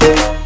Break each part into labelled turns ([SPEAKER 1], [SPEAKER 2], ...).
[SPEAKER 1] Thank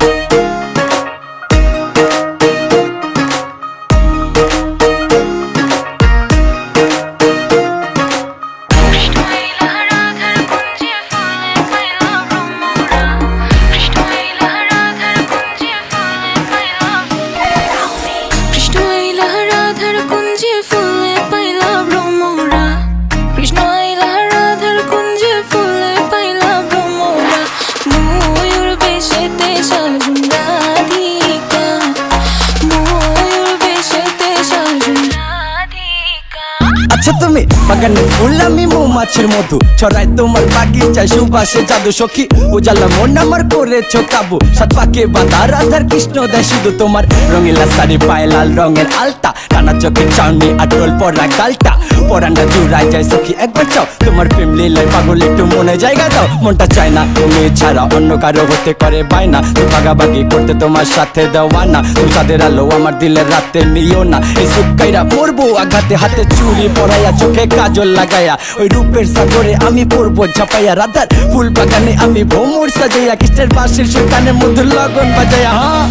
[SPEAKER 1] তুমি বাগানে ফুল আমি মৌমাছির মধু। ছড়াই তোমার বাগিচা সুবাসে জাদু সখী। উজালা মন আমার করেছ কাবু সাত পাকে বাধা রাধার কৃষ্ণ দেয় শুধু তোমার। রঙিলা শাড়ি পায়ে লাল রঙের আলতা। টানা চোখের চাউনি আটল পরা গালটা পরান্ডা জুড়াই যায় সখী একবার চাও তোমার প্রেম লীলায় পাগল একটু মনে জায়গা দাও মনটা চায় না তুমি ছাড়া অন্য কারও হতে করে পায় না তুমি ভাগাভাগি করতে তোমার সাথে দেওয়া না তুমি তাদের আলো আমার দিলের রাতে নিও না এই সুকাইরা মরবো আঘাতে হাতে চুরি পরাইয়া চোখে কাজল লাগাইয়া ওই রূপের সাগরে আমি পড়ব ঝাপাইয়া রাধার ফুল বাগানে আমি ভ্রমর সাজাইয়া কৃষ্ণের পাশের সুকানের মধ্যে লগন বাজাইয়া হ্যাঁ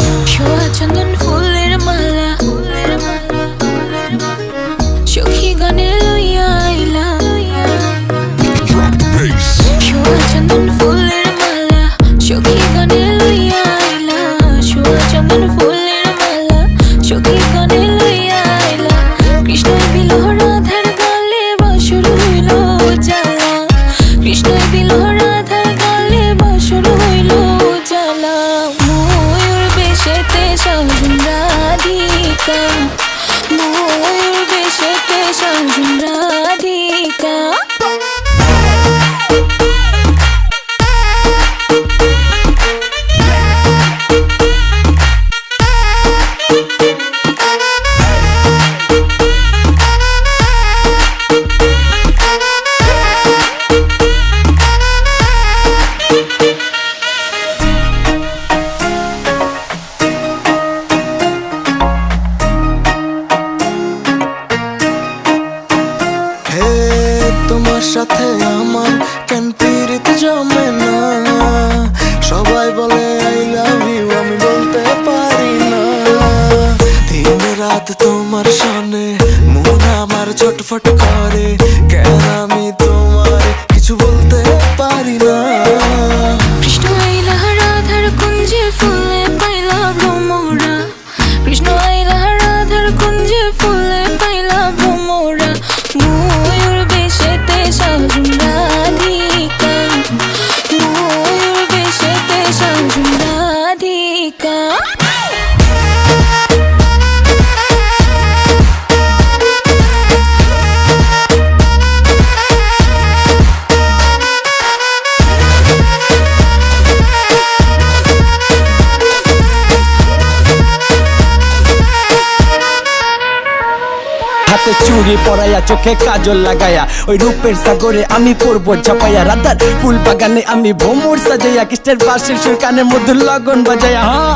[SPEAKER 2] চন্দন ফুলের মালা
[SPEAKER 3] তোমার সাথে আমার কেন পীড়িত জমে না? সবাই বলে আই লাভ ইউ আমি বলতে পারি না। দিন রাত তোমার সনে মন আমার ছটফট করে। কেন আমি তোমার কিছু বলতে পারি না?
[SPEAKER 2] কৃষ্ণ আইলা রাধার কুঞ্জে ফুলে পাইলা ভ্রমরা। কৃষ্ণ
[SPEAKER 1] হাতে চুরি পরাইয়া চোখে কাজল লাগাইয়া, ওই রূপের সাগরে আমি পড়ব ঝাপাইয়া রাতার ফুল বাগানে আমি ভোমর সাজাইয়া, কৃষ্ণের পাশের সুর কানের মধ্যে লগন বাজাইয়া হ্যাঁ।